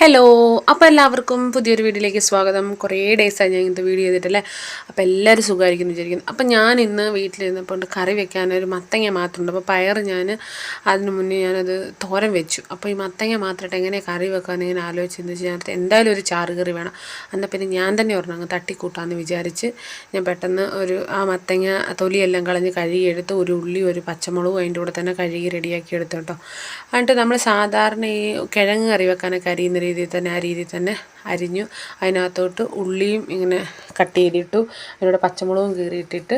Hello അപ്പോൾ എല്ലാവർക്കും പുതിയൊരു വീഡിയോയിലേക്ക് സ്വാഗതം. കുറേ ഡേയ്സായി ഞാൻ ഇങ്ങനത്തെ വീഡിയോ ചെയ്തിട്ടല്ലേ? അപ്പോൾ എല്ലാവരും സുഖമായിരിക്കും വിചാരിക്കുന്നു. അപ്പം ഞാൻ ഇന്ന് വീട്ടിലിരുന്നപ്പോൾ കറി വെക്കാനൊരു മത്തങ്ങ മാത്രമുണ്ട് അപ്പോൾ പയർ ഞാൻ അതിന് മുന്നേ ഞാനത് തോരൻ വെച്ചു. അപ്പോൾ ഈ മത്തങ്ങ മാത്രമായിട്ട് എങ്ങനെ കറി വെക്കാമെന്ന് ഇങ്ങനെ ആലോചിച്ചെന്ന് വെച്ചാൽ ഞാൻ എന്തായാലും ഒരു ചാറ് കറി വേണം. എന്നാൽ പിന്നെ ഞാൻ തന്നെ ഒരെണ്ണം അങ്ങ് തട്ടിക്കൂട്ടാമെന്ന് വിചാരിച്ച് ഞാൻ പെട്ടെന്ന് ഒരു ആ മത്തങ്ങ തൊലിയെല്ലാം കളഞ്ഞ് കഴുകിയെടുത്ത് ഒരു ഉള്ളി ഒരു പച്ചമുളകും അതിന്റെ കൂടെ തന്നെ കഴുകി റെഡിയാക്കി എടുത്തു കേട്ടോ. എന്നിട്ട് നമ്മൾ സാധാരണ ഈ കിഴങ്ങ് കറി വെക്കാനൊക്കെ അരിയുന്ന രീതിയിൽ തന്നെ ആ രീതിയിൽ തന്നെ അരിഞ്ഞു. അതിനകത്തോട്ട് ഉള്ളിയും ഇങ്ങനെ കട്ട് ചെയ്തിട്ടു അതിനോട് പച്ചമുളകും കീറിയിട്ടിട്ട്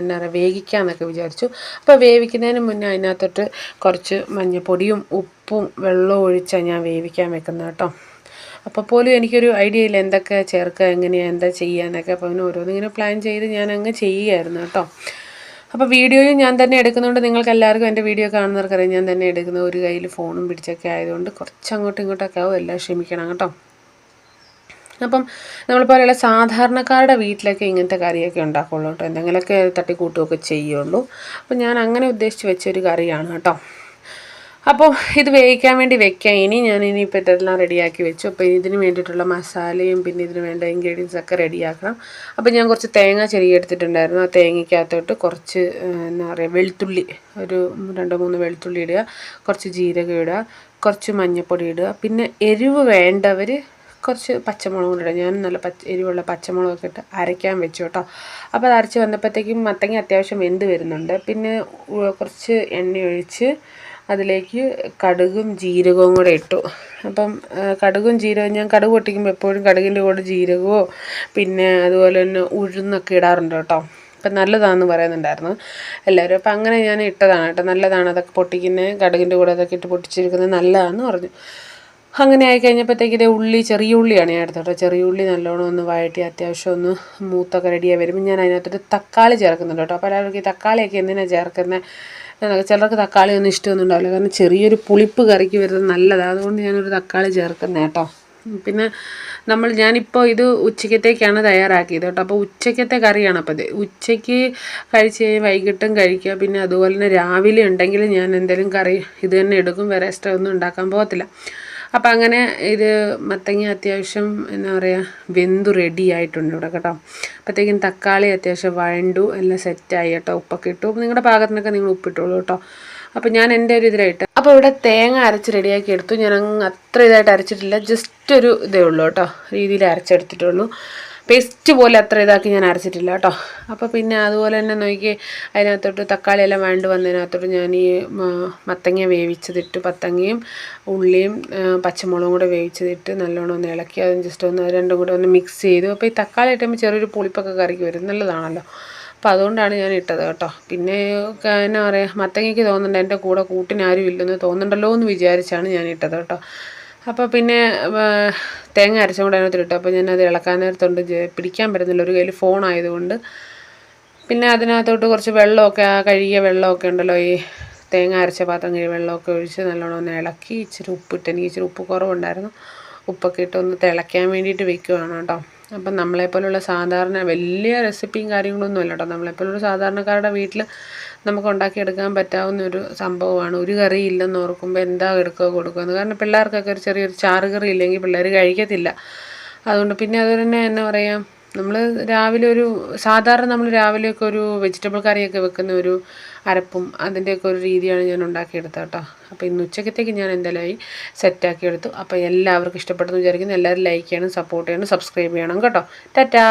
എന്താ പറയുക വേവിക്കാമെന്നൊക്കെ വിചാരിച്ചു. അപ്പോൾ വേവിക്കുന്നതിന് മുന്നേ അതിനകത്തോട്ട് കുറച്ച് മഞ്ഞൾപ്പൊടിയും ഉപ്പും വെള്ളവും ഒഴിച്ചാണ് ഞാൻ വേവിക്കാൻ വെക്കുന്നത് കേട്ടോ. അപ്പോൾ പോലും എനിക്കൊരു ഐഡിയ ഇല്ല എന്തൊക്കെ ചേർക്കുക എങ്ങനെയാണ് എന്താ ചെയ്യുക എന്നൊക്കെ അപ്പോൾ അങ്ങനെ ഓരോന്നിങ്ങനെ പ്ലാൻ ചെയ്ത് ഞാൻ അങ്ങ് ചെയ്യുമായിരുന്നു കേട്ടോ. അപ്പോൾ വീഡിയോയും ഞാൻ തന്നെ എടുക്കുന്നതുകൊണ്ട് നിങ്ങൾക്ക് എല്ലാവർക്കും എന്റെ വീഡിയോ കാണുന്നവർക്കറിയാം. ഞാൻ തന്നെ എടുക്കുന്ന ഒരു കയ്യിൽ ഫോണും പിടിച്ചൊക്കെ ആയതുകൊണ്ട് കുറച്ച് അങ്ങോട്ടും ഇങ്ങോട്ടൊക്കെ ആവും. എല്ലാം ക്ഷമിക്കണം കേട്ടോ. അപ്പം നമ്മൾ പോലെയുള്ള സാധാരണക്കാരുടെ വീട്ടിലൊക്കെ ഇങ്ങനത്തെ കറിയൊക്കെ ഉണ്ടാക്കുള്ളൂ കേട്ടോ. എന്തെങ്കിലുമൊക്കെ തട്ടിക്കൂട്ടുമൊക്കെ ചെയ്യുള്ളൂ. അപ്പം ഞാൻ അങ്ങനെ ഉദ്ദേശിച്ച് വെച്ചൊരു കറിയാണ് കേട്ടോ. അപ്പോൾ ഇത് വേവിക്കാൻ വേണ്ടി വെക്കാം. ഇനി ഞാൻ ഇനിയിപ്പോൾ ഇതെല്ലാം റെഡിയാക്കി വെച്ചു. അപ്പോൾ ഇതിന് വേണ്ടിയിട്ടുള്ള മസാലയും പിന്നെ ഇതിന് വേണ്ട ഇൻഗ്രീഡിയൻസ് ഒക്കെ റെഡിയാക്കണം. അപ്പോൾ ഞാൻ കുറച്ച് തേങ്ങ ചെറിയ എടുത്തിട്ടുണ്ടായിരുന്നു. ആ തേങ്ങയ്ക്കകത്തോട്ട് കുറച്ച് എന്താ പറയുക വെളുത്തുള്ളി ഒരു രണ്ടോ മൂന്ന് വെളുത്തുള്ളി ഇടുക. കുറച്ച് ജീരകം ഇടുക. കുറച്ച് മഞ്ഞൾപ്പൊടി ഇടുക. പിന്നെ എരിവ് വേണ്ടവർ കുറച്ച് പച്ചമുളക് കൊണ്ട് ഇടാം ഞാൻ നല്ല പച്ച എരിവുള്ള പച്ചമുളകൊക്കെ ഇട്ട് അരയ്ക്കാൻ വെച്ചു കേട്ടോ. അപ്പോൾ അത് അരച്ച് വന്നപ്പോഴത്തേക്കും മത്തങ്ങ അത്യാവശ്യം വെന്ത് വരുന്നുണ്ട്. പിന്നെ കുറച്ച് എണ്ണ ഒഴിച്ച് അതിലേക്ക് കടുകും ജീരകവും കൂടെ ഇട്ടു. അപ്പം കടുകും ജീരകവും ഞാൻ കടുക് പൊട്ടിക്കുമ്പോൾ എപ്പോഴും കടുകിന്റെ കൂടെ ജീരകമോ പിന്നെ അതുപോലെ തന്നെ ഉഴുന്നൊക്കെ ഇടാറുണ്ട് കേട്ടോ. അപ്പം നല്ലതാണെന്ന് പറയുന്നുണ്ടായിരുന്നു എല്ലാവരും. അപ്പം അങ്ങനെ ഞാൻ ഇട്ടതാണ് കേട്ടോ. നല്ലതാണ് അതൊക്കെ പൊട്ടിക്കുന്നത് കടുകിന്റെ കൂടെ അതൊക്കെ ഇട്ട് പൊട്ടിച്ചിരിക്കുന്നത് നല്ലതാണെന്ന് പറഞ്ഞു. അങ്ങനെ ആയി ഇതേ ഉള്ളി ചെറിയ ഉള്ളിയാണ് ഞാൻ എടുത്തത് കേട്ടോ. ചെറിയ ഉള്ളി നല്ലോണം ഒന്ന് വഴറ്റി അത്യാവശ്യം ഒന്ന് മൂത്തൊക്കെ റെഡിയായി വരുമ്പോൾ ഞാൻ അതിനകത്തൊരു തക്കാളി ചേർക്കുന്നുണ്ട് കേട്ടോ. അപ്പോൾ എല്ലാവർക്കും ഈ തക്കാളിയൊക്കെ എന്തിനാണ് ചേർക്കുന്നത് ചിലർക്ക് തക്കാളി ഒന്നും ഇഷ്ടമൊന്നും ഉണ്ടാവില്ല കാരണം ചെറിയൊരു പുളിപ്പ് കറിക്ക് വരുന്നത് നല്ലതാണ് അതുകൊണ്ട് ഞാനൊരു തക്കാളി ചേർക്കുന്നത് കേട്ടോ. പിന്നെ നമ്മൾ ഞാനിപ്പോൾ ഇത് ഉച്ചക്കത്തേക്കാണ് തയ്യാറാക്കിയത് കേട്ടോ. അപ്പോൾ ഉച്ചക്കത്തെ കറിയാണ് അപ്പോൾ ഇത്. ഉച്ചയ്ക്ക് കഴിച്ച് കഴിഞ്ഞാൽ വൈകിട്ടും കഴിക്കുക. പിന്നെ അതുപോലെ തന്നെ രാവിലെ ഉണ്ടെങ്കിൽ ഞാൻ എന്തെങ്കിലും കറി ഇത് തന്നെ എടുക്കും. വേറെ എക്സ്ട്രാ ഒന്നും ഉണ്ടാക്കാൻ പോകത്തില്ല. അപ്പം അങ്ങനെ ഇത് മത്തങ്ങ അത്യാവശ്യം എന്താ പറയുക വെന്തു റെഡി ആയിട്ടുണ്ട് ഇവിടെ കേട്ടോ. അപ്പോഴത്തേക്കും തക്കാളി അത്യാവശ്യം വഴണ്ടു എല്ലാം സെറ്റായി കേട്ടോ ഉപ്പൊക്കെ ഇട്ടു. നിങ്ങളുടെ പാകത്തിനൊക്കെ നിങ്ങൾ ഉപ്പിട്ടോളൂ കേട്ടോ. അപ്പോൾ ഞാൻ എന്റെ ഒരു ഇതിലായിട്ട് അപ്പോൾ ഇവിടെ തേങ്ങ അരച്ച് റെഡിയാക്കി എടുത്തു. ഞാൻ അത്ര ഇതായിട്ട് അരച്ചിട്ടില്ല ജസ്റ്റ് ഒരു ഇതേ ഉള്ളൂ കേട്ടോ. രീതിയിൽ അരച്ചെടുത്തിട്ടുള്ളൂ പേസ്റ്റ് പോലെ അത്ര ഇതാക്കി ഞാൻ അരച്ചിട്ടില്ല കേട്ടോ. അപ്പോൾ പിന്നെ അതുപോലെ തന്നെ നോക്കി അതിനകത്തോട്ട് തക്കാളി എല്ലാം വേണ്ടി വന്നതിനകത്തോട്ട് ഞാൻ ഈ മത്തങ്ങ വേവിച്ചതിട്ട് പത്തങ്ങയും ഉള്ളിയും പച്ചമുളകും കൂടെ വേവിച്ചതിട്ട് നല്ലോണം ഒന്ന് ഇളക്കി അതും ജസ്റ്റ് ഒന്ന് രണ്ടും കൂടെ ഒന്ന് മിക്സ് ചെയ്തു. അപ്പോൾ ഈ തക്കാളി ഇട്ടുമ്പോൾ ചെറിയൊരു പുളിപ്പൊക്കെ കറിക്ക് വരും നല്ലതാണല്ലോ. അപ്പോൾ അതുകൊണ്ടാണ് ഞാൻ ഇട്ടത് കേട്ടോ. പിന്നെ എന്നാ പറയുക മത്തങ്ങയ്ക്ക് തോന്നുന്നുണ്ട് എന്റെ കൂടെ കൂട്ടിനാരും ഇല്ലെന്ന് തോന്നുന്നുണ്ടല്ലോ എന്ന് വിചാരിച്ചാണ് ഞാൻ ഇട്ടത് കേട്ടോ. അപ്പോൾ പിന്നെ തേങ്ങ അരച്ചും കൂടെ അതിനകത്തിലിട്ടു അപ്പോൾ ഞാനത് ഇളക്കാൻ നേരത്തുണ്ട്. പിടിക്കാൻ പറ്റുന്നില്ല. ഒരു കയ്യിൽ ഫോൺ ആയതുകൊണ്ട്. പിന്നെ അതിനകത്തോട്ട് കുറച്ച് വെള്ളമൊക്കെ ആ കഴുകിയ വെള്ളമൊക്കെ ഉണ്ടല്ലോ. ഈ തേങ്ങ അരച്ച പാത്രം കഴിയ വെള്ളമൊക്കെ ഒഴിച്ച് നല്ലോണം ഒന്ന് ഇളക്കി ഇച്ചിരി ഉപ്പിട്ട്. എനിക്ക് ഇച്ചിരി ഉപ്പ് കുറവുണ്ടായിരുന്നു. ഉപ്പൊക്കെ ഇട്ട് ഒന്ന് തിളയ്ക്കാൻ വേണ്ടിയിട്ട് വെക്കുവാണ് കേട്ടോ. അപ്പം നമ്മളെപ്പോലുള്ള സാധാരണ വലിയ റെസിപ്പിയും കാര്യങ്ങളൊന്നും അല്ല കേട്ടോ. നമ്മളെപ്പോലുള്ള സാധാരണക്കാരുടെ വീട്ടിൽ നമുക്ക് ഉണ്ടാക്കിയെടുക്കാൻ പറ്റാവുന്ന ഒരു സംഭവമാണ്. ഒരു കറി ഇല്ലെന്ന് ഓർക്കുമ്പോൾ എന്താ എടുക്കുക കൊടുക്കുക കാരണം പിള്ളേർക്കൊക്കെ ഒരു ചെറിയൊരു ചാറ് കറി ഇല്ലെങ്കിൽ പിള്ളേർ കഴിക്കത്തില്ല. അതുകൊണ്ട് പിന്നെ അത് തന്നെ എന്നാ പറയുക നമ്മൾ രാവിലെ ഒരു സാധാരണ നമ്മൾ രാവിലെയൊക്കെ ഒരു വെജിറ്റബിൾ കറിയൊക്കെ വെക്കുന്ന ഒരു അരപ്പും അതിന്റെയൊക്കെ ഒരു രീതിയാണ് ഞാൻ ഉണ്ടാക്കിയെടുത്തത് കേട്ടോ. അപ്പോൾ ഇന്ന് ഉച്ചക്കത്തേക്ക് ഞാൻ എന്തായാലും സെറ്റാക്കി എടുത്തു. അപ്പോൾ എല്ലാവർക്കും ഇഷ്ടപ്പെട്ടെന്ന് വിചാരിക്കുന്നു. എല്ലാവരും ലൈക്ക് ചെയ്യണം സപ്പോർട്ട് ചെയ്യണം സബ്സ്ക്രൈബ് ചെയ്യണം കേട്ടോ. ടാറ്റാ!